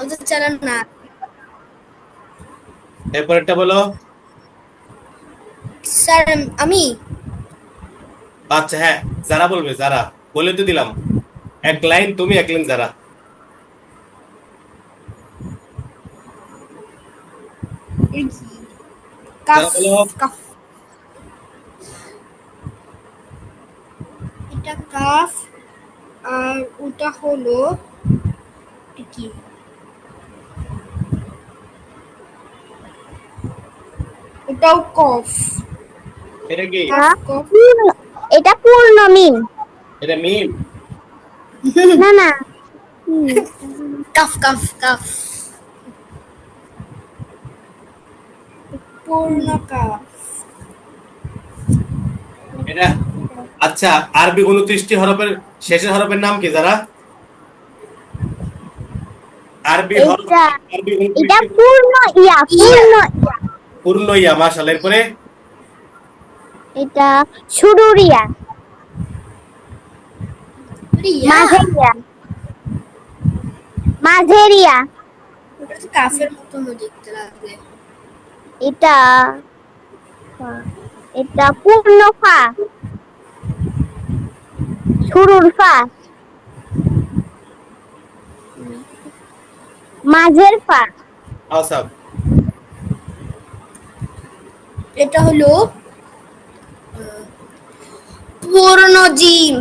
ওদের চালান না। এরপরেরটা বলো। স্যার আমি? আচ্ছা হ্যাঁ যারা বলবে যারা। বলে তো দিলাম। এক লাইন তুমি এক লাইন যারা। কাফ এটা কাফ আর ওটা হলো কি? ওটাও কফ। এটা কি? এটা পূর্ণ মিম। এটা মিম? না না। কাফ কাফ কাফ। পূর্ণ কাফ। এটা? আচ্ছা আরবি উনত্রিশটি হরফের শেষের হরফের নাম কি যারা? আরবি হরফ এটা- আরবি এটা 29 পূর্ণ ইয়া। পূর্ণ ইয়া। পূর্ণ ইয়া মাশাআল্লাহ এরপরে এটা শুরুর রিয়া মাঝের মাঝের ইয়া ওটা তো কাফের মতন দেখতে লাগে এটা এটা পূর্ণ ফা। শুরুর ফা। মাঝের ফা। আসাব এটা হলো পূর্ণ জিম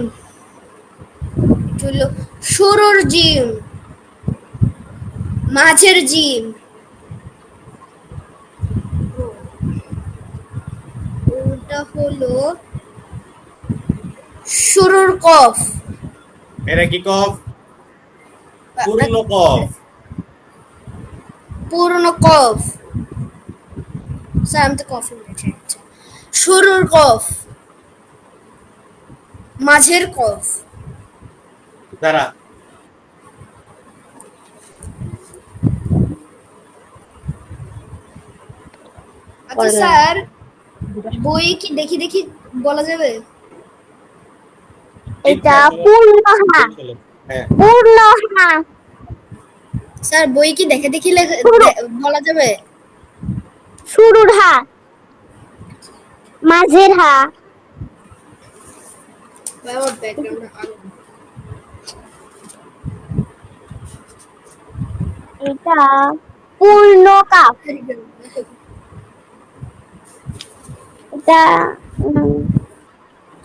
এটা হলো শুরুর জিম মাঝের জিম ওটা হলো শুরুর কফ। এটা কি কফ? পূর্ণ কফ। পূর্ণ কফ। স্যার আমি তো কফি বলেছি আচ্ছা শুরুর কফ। মাঝের কফ। যারা আচ্ছা স্যার বই কি দেখি দেখি বলা যাবে? এটা পূর্ণ হা। হ্যাঁ। স্যার বই কি দেখে দেখি লেখা- বলা যাবে? শুরুর হা, মাঝের হা। এটা পূর্ণ কাপ। এটা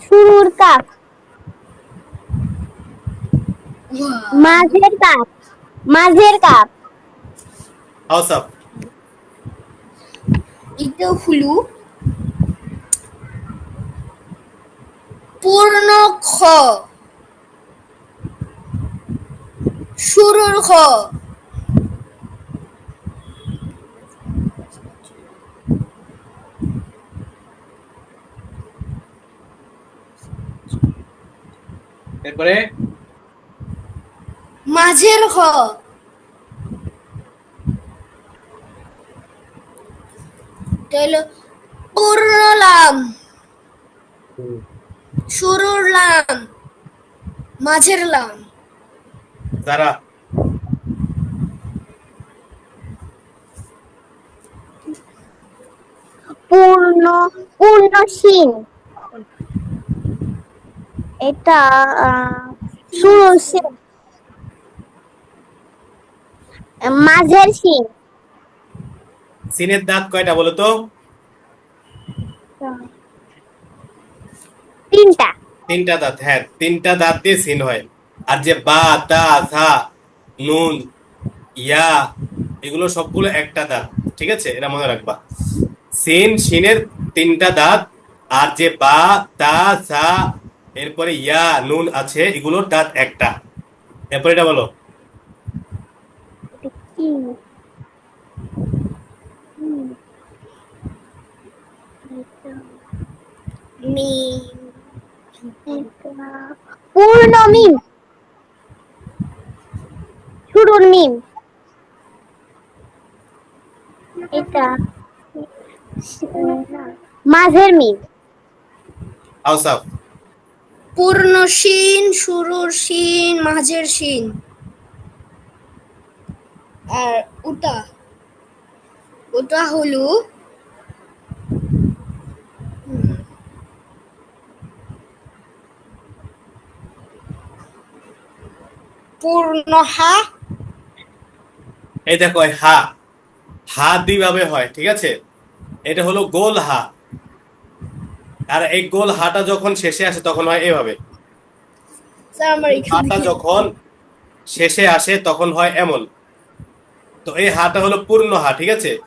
শুরুর কাপ। মাঝের কাপ মাঝের কাপ। আসাব এটা হলো পূর্ণ খ শুরুর খ। এরপরে? মাঝের খ। এটা হলো পূর্ণ লাম শুরুর লাম মাঝের লাম যারা পূর্ণ পূর্ণ সিন এটা আহ, শুরুর সিন মাঝের সিন সিনের দাঁত কয়টা বলো তো? তিনটা। তিনটা দাঁত হ্যাঁ তিনটা দাঁত দিয়ে সিন হয়। আর যে বা তা থা নুন ইয়া এগুলো সবগুলো একটা দাঁত ঠিক আছে? এটা মনে রাখবা। সিন সিনের তিনটা দাঁত আর যে বা তা সা এরপরে ইয়া নুন আছে এগুলোর দাঁত একটা। এরপর এটা বলো কি? হুম। মিম পূর্ণ মিম শুরুর মিম এটা মাঝের মিম আউসাফ পূর্ণ শিন শুরুর শিন মাঝের শিন। আর ওটা ওটা হলো পূর্ণ হা এই দেখো হা। হা দুইভাবে হয় ঠিক আছে? এটা হলো গোল হা। আর এই গোল হাটা যখন শেষে আসে তখন হয় এভাবে। হাটা যখন শেষে আসে তখন হয় এমন। তো এই হাটা হলো পূর্ণ হা ঠিক আছে?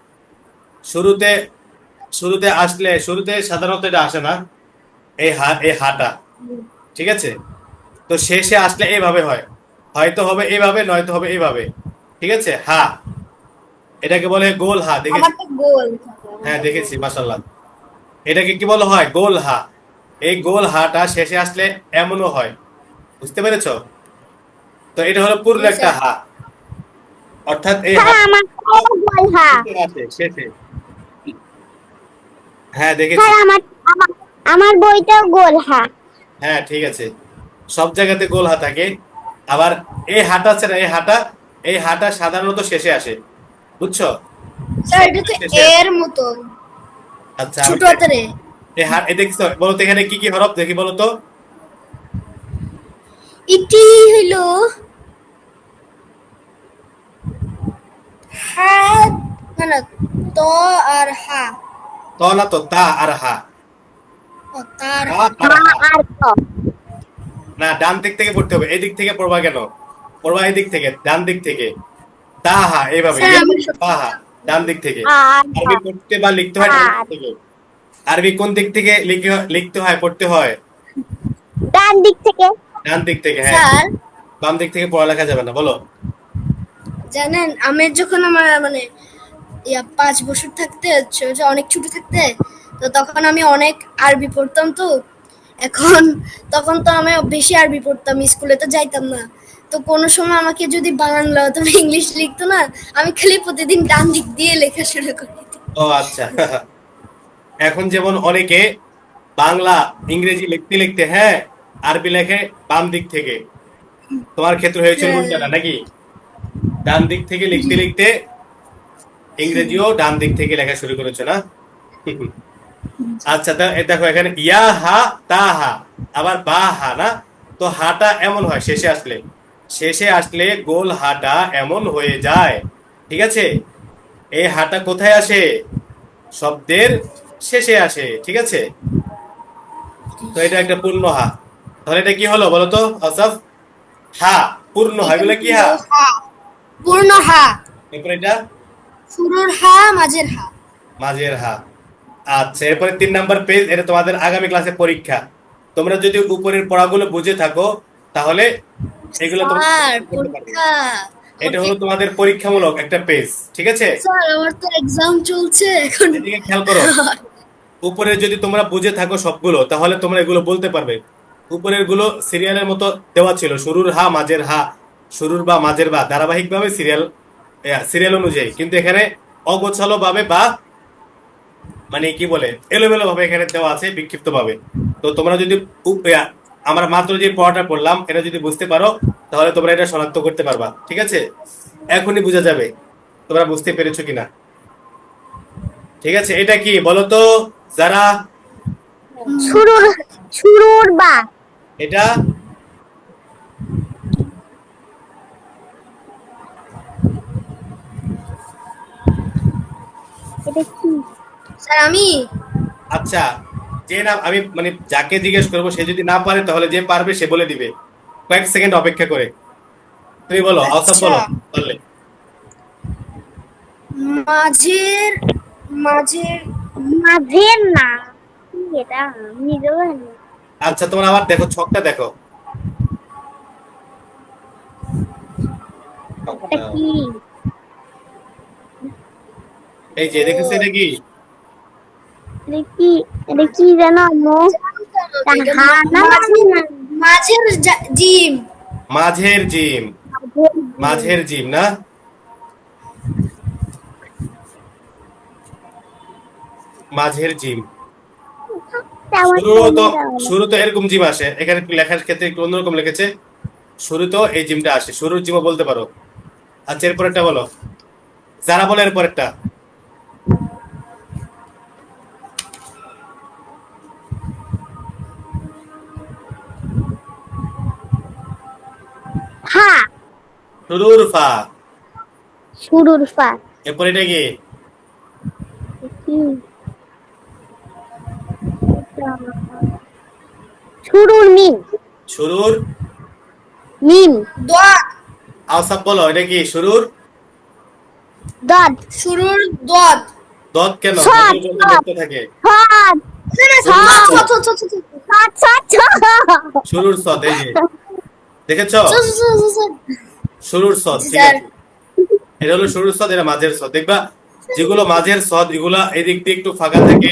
শুরুতে শুরুতে আসলে শুরুতে সাধারণত এটা আসে না এই হা এই হাটা। ঠিক আছে? তো শেষে আসলে এইভাবে হয়। হয়তো হবে এইভাবে নয়তো হবে এইভাবে। ঠিক আছে? হা। এটাকে বলে গোল হা। দেখেছি? গোল। হ্যাঁ দেখেছি মাসাল্লাহ এটাকে কি বলা হয়? গোল হা। এই গোল হাটা শেষে আসলে এমনও হয়। বুঝতে পেরেছ? তো এটা হলো পূর্ণ একটা হা। অর্থাৎ এই হা আমার গোল হা। শেষে হ্যাঁ দেখেছি। স্যার আমার আমার আমার বইটাও গোল হা। হ্যাঁ ঠিক আছে। সব জায়গাতে গোল হা থাকে। আবার এই হাটা আছে না এই হাটা এই হাটা সাধারণত শেষে আসে। বুঝছ? স্যার এটা তো এর মতো। আচ্ছা ছোট হাতের এই হাট এই দেখছ বলো তো এখানে কি কি হরফ দেখি বলো তো। এটি হলো হা না না ত আর হা। ত না তো তা আর হা। তা আর হা। ক না ডান দিক থেকে পড়তে হবে এই দিক থেকে পড়বা কেন? পড়বা এই দিক থেকে ডান দিক থেকে। তাহা এইভাবে তাহা ডান দিক থেকে। আরবি পড়তে বা লিখতে হয় ডান দিক থেকে। আরবি কোন দিক থেকে লিখে- লিখতে হয় পড়তে হয়? ডান দিক থেকে। ডান দিক থেকে হ্যাঁ। স্যার। বাম দিক থেকে পড়ালেখা যাবে না বলো। জানেন আমি যখন আমার মানে ইয়া পাঁচ বছর থাকতে হচ্ছে অনেক ছোট থাকতে তো তখন আমি অনেক আরবি পড়তাম তো। এখন তখন তো আমি বেশি আরবি পড়তাম স্কুলে তো যাইতাম না। তো কোনো সময় আমাকে যদি বাংলা অথবা ইংলিশ লিখতো না আমি খালি প্রতিদিন ডান দিক দিয়ে লেখা শুরু করি। ও আচ্ছা। এখন যেমন অনেকে বাংলা ইংরেজি লিখতে লিখতে হ্যাঁ আরবি লেখে বাম দিক থেকে। তোমার ক্ষেত্রে হয়েছিল হ্যাঁ। উল্টাটা নাকি? ডান দিক থেকে লিখতে লিখতে ইংরেজিও ডান দিক থেকে লেখা শুরু করেছে না? আচ্ছা। দেখো এখানে ইয়া হা তা হা। আবার বা হা না? তো হাটা এমন হয় শেষে আসলে। শেষে আসলে গোল হাটা এমন হয়ে যায়। ঠিক আছে? এই হাটা কোথায় আসে? শব্দের শেষে আসে ঠিক আছে? তো এটা একটা পূর্ণ হা। তাহলে এটা কি হলো বলো তো আসাফ? হা পূর্ণ হা এগুলো কি হা? হা পূর্ণ হা। এরপর এটা? শুরুর হা মাঝের হা। মাঝের হা। আচ্ছা এরপরে তিন নাম্বার পেজ এটা তোমাদের আগামী ক্লাসে পরীক্ষা। তোমরা যদি উপরের পড়াগুলো বুঝে থাকো তাহলে এগুলো তোমরা করতে পারবে। এটা হলো তোমাদের পরীক্ষামূলক একটা পেজ ঠিক আছে? স্যার আমার তো এক্সাম চলছে এখন। এদিকে খেয়াল করো। উপরে যদি তোমরা বুঝে থাকো সবগুলো তাহলে তোমরা এগুলো বলতে পারবে। উপরেরগুলো সিরিয়ালের মতো দেওয়া ছিল শুরুর হা মাঝের হা শুরুর বা মাঝের বা ধারাবাহিক ভাবে সিরিয়াল সিরিয়াল অনুযায়ী। কিন্তু এখানে অগোছালো ভাবে বা মানে কি বলে এলোমেলো ভাবে এখানে দেওয়া আছে বিক্ষিপ্ত ভাবে তো তোমরা যদি আমরা মাত্র যে পড়াটা পড়লাম এটা যদি বুঝতে পারো তাহলে তোমরা এটা শনাক্ত করতে পারবা ঠিক আছে? এখনই বোঝা যাবে তোমরা বুঝতে পেরেছ কিনা। ঠিক আছে এটা কি বলো তো যারা বা। এটা এটা কি? স্যার আমি। আচ্ছা যে না আমি মানে যাকে জিজ্ঞেস করব সে যদি না পারে তাহলে যে পারবে সে বলে দিবে। কয়েক সেকেন্ড অপেক্ষা করে। তুমি বলো আওসাফ বলো আচ্ছা। পারলে মাঝের মাঝের মাঝের না এটা নিজেও জানি আচ্ছা তোমরা আবার দেখো ছকটা দেখো। এই যে দেখেছ এটা কি? কি এটা কি জানো আম্মু? মাঝের- জিম মাঝের জিম মাঝের জিম না? মাঝের জিম শুরু তো শুরু তো এরকম জিম আসে। এখানে লেখার ক্ষেত্রে একটু অন্যরকম লিখেছে। শুরু তো এই জিমটা আসে। শুরুর জিমও বলতে পারো। আচ্ছা এরপর একটা বলো। যারা বলে এরপর একটা হা শুরুর ফা। শুরুর ফা এরপর এটা কি? শুরুর মিম। শুরুর মিম। দোয়া আওসাব বলো এটা কি শুরুর দদ। শুরুর দোয়াত দত কেন? থাকে। সদ। ছ, ছ, ছ, ছ, ছ, ছ, সদ। সদ সদ শুরুর সদ এই দেখেছ। শুরুর সদ ঠিক আছে? এটা হলো শুরুর সদ এটা মাঝের সদ। দেখবা যেগুলো মাঝের সদ এগুলা এদিক দিয়ে একটু ফাঁকা থাকে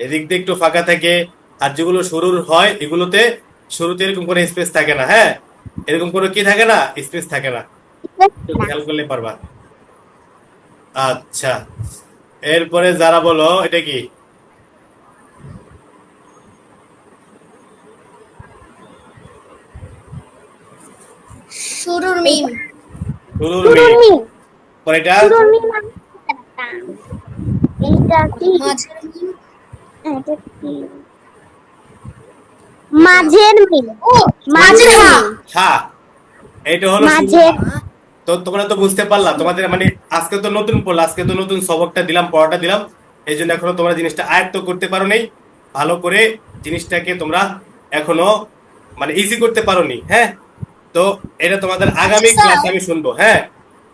এদিক দিয়ে একটু ফাঁকা থাকে আর যেগুলো শুরুর হয় এগুলোতে শুরুতে এরকম কোনো স্পেস থাকে না হ্যাঁ? এরকম কোনো কি থাকে না? স্পেস থাকে না। খেয়াল করলে পারবা। আচ্ছা। এরপরে যারা বলো এটা কি? শুরুর মিম শুরুর মিম পরে এটা শুরুর মিম এইটা কি মাঝের মিম এটা কি মাঝের মিম ও মাঝের হা হ্যাঁ এটা হলো মাঝের তো তোমরা তো বুঝতে পারলা। তোমাদের মানে আজকে তো নতুন পড়ল আজকে তো নতুন সবকটা দিলাম পড়াটা দিলাম। এই জন্য এখনও তোমরা জিনিসটা আয়ত্ত করতে পারো নেই ভালো করে জিনিসটাকে তোমরা এখনও মানে ইজি করতে পারো নি। হ্যাঁ? তো এটা তোমাদের আগামী আচ্ছা, ক্লাসে আমি শুনব হ্যাঁ?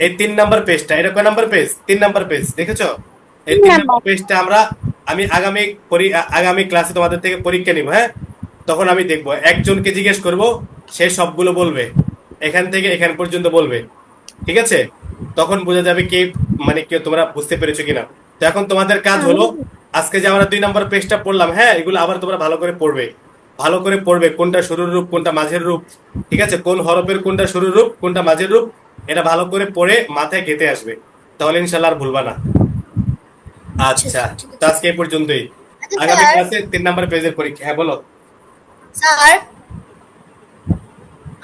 এই তিন নাম্বার পেজটা এটা কয় নাম্বার পেজ তিন নাম্বার পেজ দেখেছ? এই তিন নাম্বার। পেজটা আমরা আমি আগামী আগামী ক্লাসে তোমাদের থেকে পরীক্ষা নিব হ্যাঁ? তখন আমি দেখব একজনকে জিজ্ঞেস করব সে সবগুলো বলবে এখান থেকে এখান পর্যন্ত বলবে ঠিক আছে? তখন বোঝা যাবে কি মানে কি তোমরা বুঝতে পেরেছ কিনা। তো এখন তোমাদের কাজ হলো আজকে যে আমরা দুই নম্বর পেজটা পড়লাম হ্যাঁ এগুলো আবার তোমরা ভালো করে পড়বে। ভালো করে পড়বে কোনটা শুরুর রূপ কোনটা মাঝের রূপ ঠিক আছে? কোন হরফের কোনটা শুরুর রূপ কোনটা মাঝের রূপ এটা ভালো করে পড়ে মাথায় গেতে আসবে। তাহলে ইনশাল্লাহ আর ভুলবা না। আচ্ছা তো আজকে এই পর্যন্তই। আচ্ছা, আগামী ক্লাসে তিন নম্বর পেজের পরীক্ষা হ্যাঁ বলো। স্যার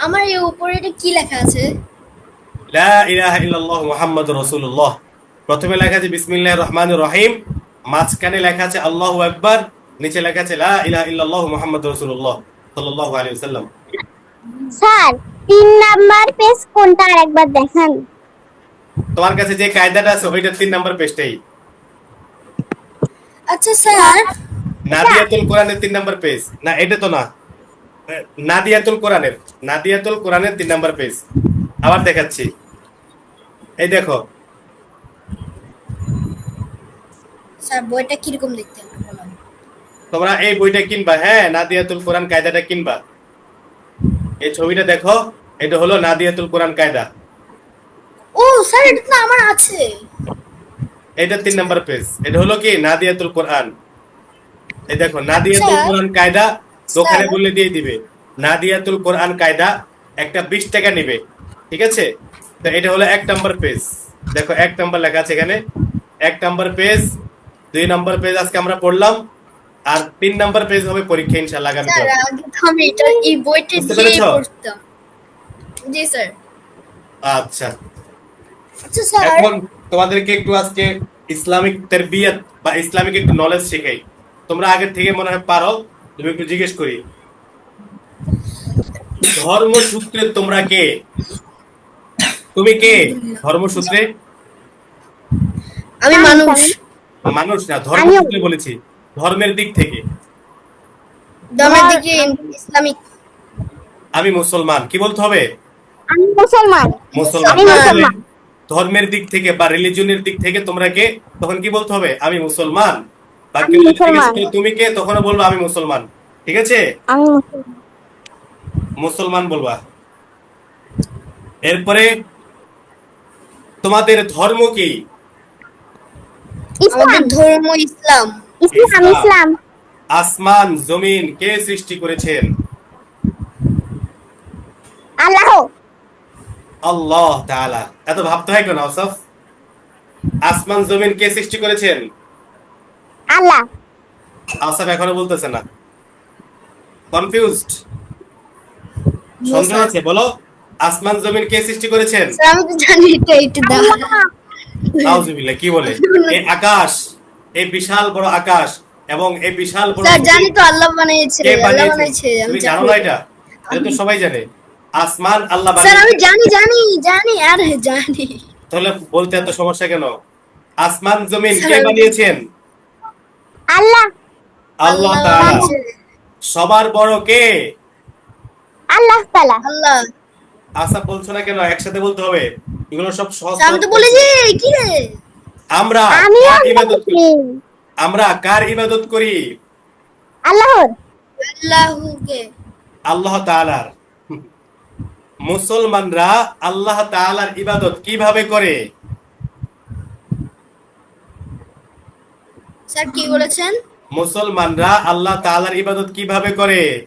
আমার এই উপরে এটা কি লেখা আছে? লা ইলাহা ইল্লাল্লাহ মুহাম্মাদুর রাসূলুল্লাহ। প্রথমে লেখা আছে বিসমিল্লাহির রহমানির রহিম। মাঝখানে লেখা আছে আল্লাহু আকবার। নিচে লেখা আছে লা ইলাহা ইল্লাল্লাহ মুহাম্মাদুর রাসূলুল্লাহ সাল্লাল্লাহু আলাইহি ওয়াসাল্লাম। স্যার তিন নাম্বার পেজ কোনটা আরেকবার দেখান? তোমার কাছে যে কায়দাটা আছে ওইটা তিন নাম্বার পেজটাই আচ্ছা স্যার। নাদিয়াতুল কোরআনের তিন নাম্বার পেজ না এটা তো না। নাদিয়াতুল কোরআনের নাদিয়াতুল কোরআনের তিন নাম্বার পেজ আবার দেখাচ্ছি। এই দেখো। স্যার বইটা কীরকম দেখতে। তোমরা এই বইটা কিনবা হ্যাঁ নাদিয়াতুল কোরআন কায়দাটা কিনবা। এই ছবিটা দেখো এটা হলো নাদিয়াতুল কোরআন কায়দা। ও স্যার এটা তো আমার আছে। এটা তিন নাম্বার পেজ। এটা হলো কি? নাদিয়াতুল কোরআন। এই দেখো নাদিয়াতুল কোরআন কায়দা দোকানে। বললে দিয়ে দিবে। নাদিয়াতুল কোরআন কায়দা একটা বিশ টাকা নিবে। ঠিক আছে? তো এটা হলো এক নাম্বার পেজ। দেখো এক নাম্বার লেখা আছে এখানে। এক নাম্বার পেজ দুই নাম্বার পেজ আজকে আমরা পড়লাম। আর তিন নাম্বার পেজ হবে পরীক্ষা ইনশাআল্লাহ আগামী স্যার আগে আমি এটা এই বইটা দিয়ে? পড়তাম। জি স্যার। আচ্ছা। আচ্ছা স্যার এখন তোমাদেরকে একটু আজকে ইসলামিক তেরবিয়ত বা ইসলামিক একটু নলেজ শেখাই। তোমরা আগের থেকে মনে হয় পারো তুমি একটু জিজ্ঞেস করি। ধর্মসূত্রে তোমরা কে? তুমি কে ধর্মসূত্রে? আমি মানুষ। মানুষ না ধর্মসূত্রে বলেছি। ধর্মের দিক থেকে। ইসলামিক। আমি মুসলমান কি বলতে হবে? আমি মুসলমান। মুসলমান। ধর্মের দিক থেকে বা রিলিজনের দিক থেকে তোমরা কে? তখন কি বলতে হবে? আমি মুসলমান। বা আমি কেউ যদি জিজ্ঞেস মুসলমান। করে, তুমি কে? তখনও বলব আমি মুসলমান। ঠিক আছে? মুসলমান। মুসলমান বলবা। এরপরে তোমাদের ধর্ম কি? ইসলাম। ধর্ম ইসলাম। ইসলাম ইসলাম। আসমান জমিন কে সৃষ্টি করেছেন? আল্লাহ। আল্লাহ তাআলা। এত ভাবতে হয় কেন আউসাফ? আসমান জমিন কে সৃষ্টি করেছেন? আল্লাহ। আউসাফ এখনও বলতেছে না। কনফিউজড সন্দেহ আছে বলো। আসমান জমিন কে সৃষ্টি করেছেন? আমি তো জানি এটা এটা দা আল্লাহ কি বলে? এই আকাশ। এই বিশাল বড় আকাশ এবং এই বিশাল বড় স্যার জানি তো আল্লাহ বানিয়েছে আল্লাহ বানিয়েছে? আমি জানো না এটা? এটা তো সবাই জানে। আসমান আল্লাহ বানিয়েছে স্যার আমি জানি জানি জানি আরে জানি। তাহলে বলতে এত সমস্যা কেন? আসমান জমিন কে বানিয়েছেন? আল্লাহ। আল্লাহ তাআলা। সবার বড় কে? আল্লাহ তাআলা। আল্লাহ। আশা বলছো না কেন? একসাথে বলতে হবে। এগুলো সব সহজ আমি তো বলেছি কি রে? আমরা ইবাদত করি? আমরা কার ইবাদত করি? আল্লাহর। আল্লাহকে। আল্লাহ তাআলার। মুসলমানরা আল্লাহ তাআলার ইবাদত কীভাবে করে? স্যার কি বলেছেন? মুসলমানরা আল্লাহ তাআলার ইবাদত কীভাবে করে?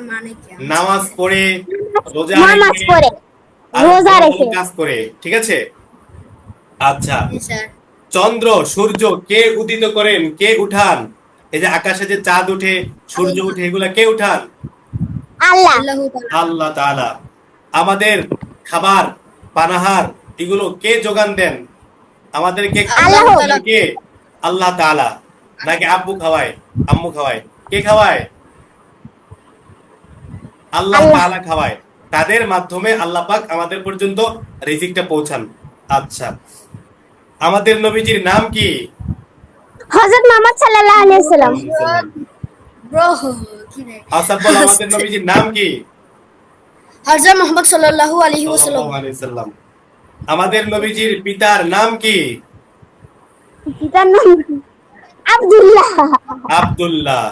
মানে কি? নামাজ পড়ে রোজা নামাজ পড়ে। রোজা রেখে কাজ করে ঠিক আছে? আচ্ছা। চন্দ্র সূর্য কে উদিত করেন? কে উঠান? এই যে আকাশে যে চাঁদ উঠে সূর্য উঠে এগুলা কে উঠান? আল্লাহ। আল্লাহ তাআলা। আমাদের খাবার পানাহার এগুলো কে যোগান দেন? আমাদেরকে আল্লাহ। কে? আল্লাহ তাআলা। নাকি আব্বু খাওয়ায়? আম্মু খাওয়ায়। কে খাওয়ায়? আল্লাহ আল্লাহ। তাআলা খাওয়ায়। তাদের মাধ্যমে আল্লাহ পাক আমাদের পর্যন্ত রিজিকটা পৌঁছান। আচ্ছা। আমাদের নবীজির নাম কি? হযরত মুহাম্মদ সাল্লাল্লাহু আলাইহি সাল্লাম। ব্রো কি বল আমাদের নবীজির নাম কি? হযরত মুহাম্মদ সাল্লাল্লাহু আলাইহি ওয়াসাল্লাম। আমাদের নবীজির পিতার নাম কি? পিতার নাম আব্দুল্লাহ। আব্দুল্লাহ।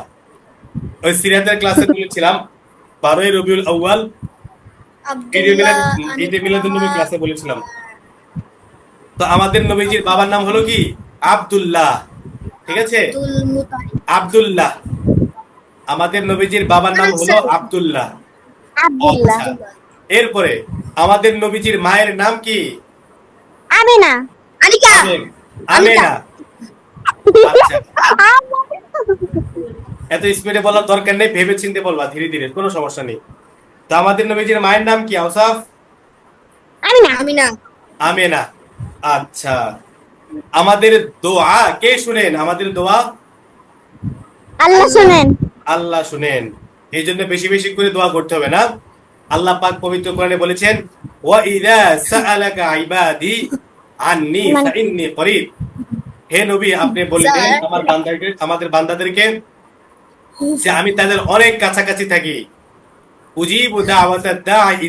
ওই সিরাতের ক্লাসে বলেছিলাম বারোই রবিউল আউয়াল ক্লাসে বলেছিলাম। তো আমাদের নবীজির বাবার নাম হলো কি? আব্দুল্লাহ। ঠিক আছে? আব্দুল্লাহ। আমাদের নবীজির বাবার নাম হলো আব্দুল্লাহ। আব্দুল্লাহ। আচ্ছা। এরপরে আমাদের নবীজির মায়ের নাম কি? আমিনা। আনিকা আমেন। আচ্ছা। এত স্পিডে বলার দরকার নেই ভেবে চিনতে বলবা ধীরে ধীরে কোনো সমস্যা নেই। তো আমাদের নবীজির মায়ের নাম কি আউসাফ আমিনা। আমিনা। আমেনা। আচ্ছা। আমাদের দোয়া কে শুনেন? আমাদের দোয়া? আল্লাহ শুনেন। আল্লাহ শুনেন। এই জন্য বেশি বেশি করে দোয়া করতে হবে না। আল্লাহ পাক পবিত্র কোরআনে বলেছেন ওয়া ইযা সাআলাকা ইবাদি আন্নি ফাইন্নি করিব। হে নবী আপনি বলে দেন স্যার। আমার বান্দাদেরকে আমাদের বান্দাদেরকে যে আমি তাদের অনেক কাছাকাছি থাকি। উজিবু দাঈ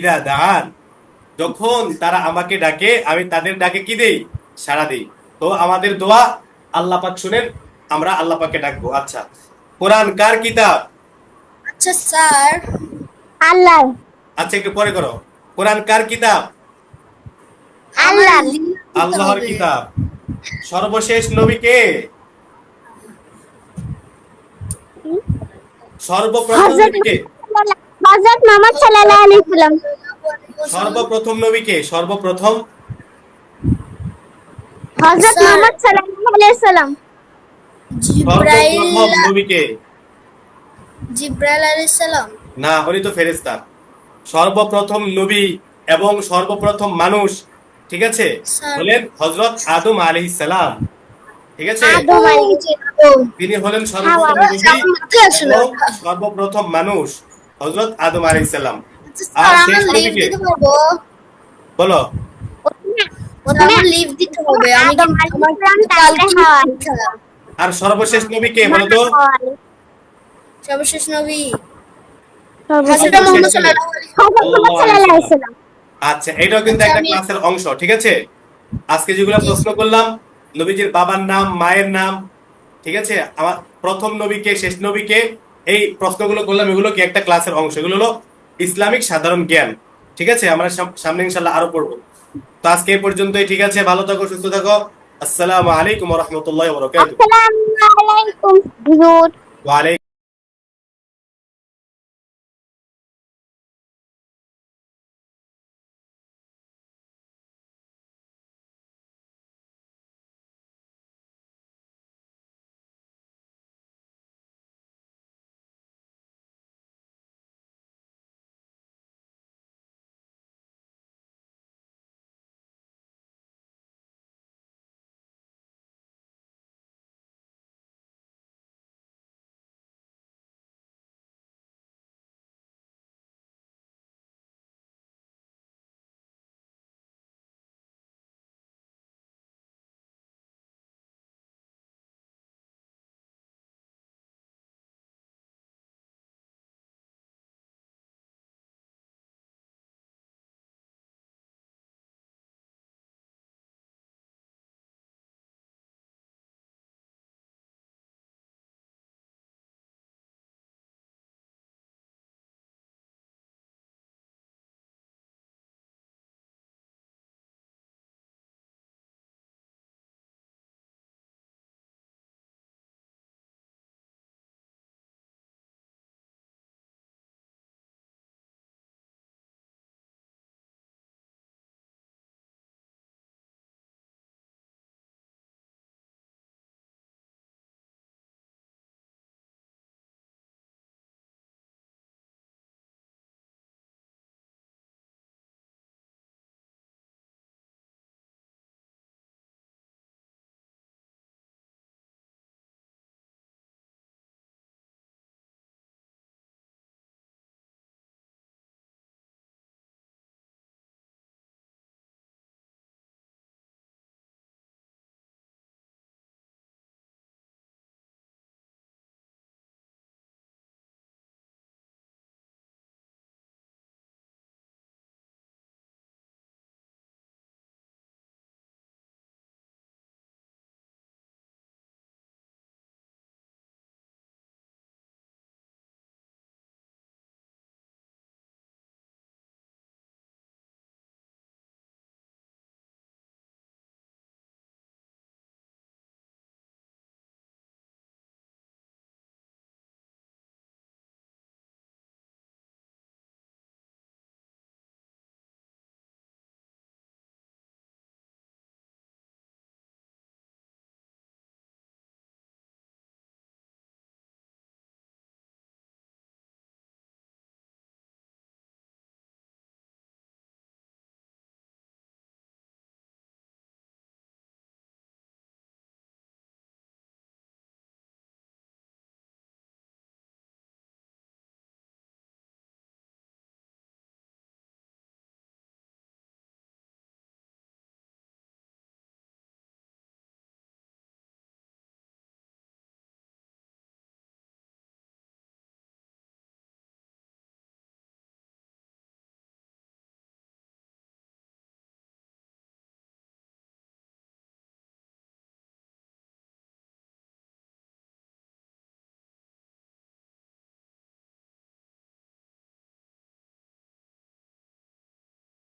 যখন তারা আমাকে ডাকে আমি তাদের ডাকে কি দেই? সাড়া দেই। তো আমাদের দোয়া আল্লাহ পাক শুনেন আমরা আল্লাহ পাককে ডাকবো। আচ্ছা কোরআন কার কিতাব? আচ্ছা স্যার আল্লাহ। আচ্ছা একটু পরে করো। কোরআন কার কিতাব? আল্লাহ। আল্লাহর কিতাব। সর্বশেষ নবী কে? সর্বপ্রথম নবী কে? হযরত মুহাম্মদ সাল্লাল্লাহু আলাইহি সাল্লাম। সর্বপ্রথম নবী কে? সর্বপ্রথম? হযরত মুহাম্মদ সাল্লাল্লাহু আলাইহি সাল্লাম। জিব্রাইল নবী কে? জিব্রাইল আলাইহিস সালাম। না উনি তো ফেরেশতা। সর্বপ্রথম নবী এবং সর্বপ্রথম মানুষ ঠিক আছে? হলেন হযরত আদম আলাইহিস সালাম। ঠিক আছে? তিনি হলেন সর্বপ্রথম নবী। এবং সর্বপ্রথম মানুষ। হযরত আদম আলাইহিস সালাম আচ্ছা আর শেষ আমার নবী লিভ কে? দিতে পারব? বলো। আর সর্বশেষ নবী কে বলো তো? সর্বশেষ নবী। আচ্ছা এটাও কিন্তু একটা ক্লাসের অংশ ঠিক আছে? আজকে যেগুলো প্রশ্ন করলাম নবীজির বাবার নাম মায়ের নাম ঠিক আছে? আমার প্রথম নবীকে শেষ নবীকে এই প্রশ্নগুলো করলাম এগুলো কি একটা ক্লাসের অংশ? এগুলো হলো ইসলামিক সাধারণ জ্ঞান। ঠিক আছে? আমরা সামনে ইনশাল্লাহ আরও পড়ব। তো আজকে এই পর্যন্তই ঠিক আছে? ভালো থাকো সুস্থ থাকো। আসসালামু আলাইকুম রহমতুল্লাহ বরকাত আসসালামু আলাইকুম হুজুর। ওয়ালাইকুম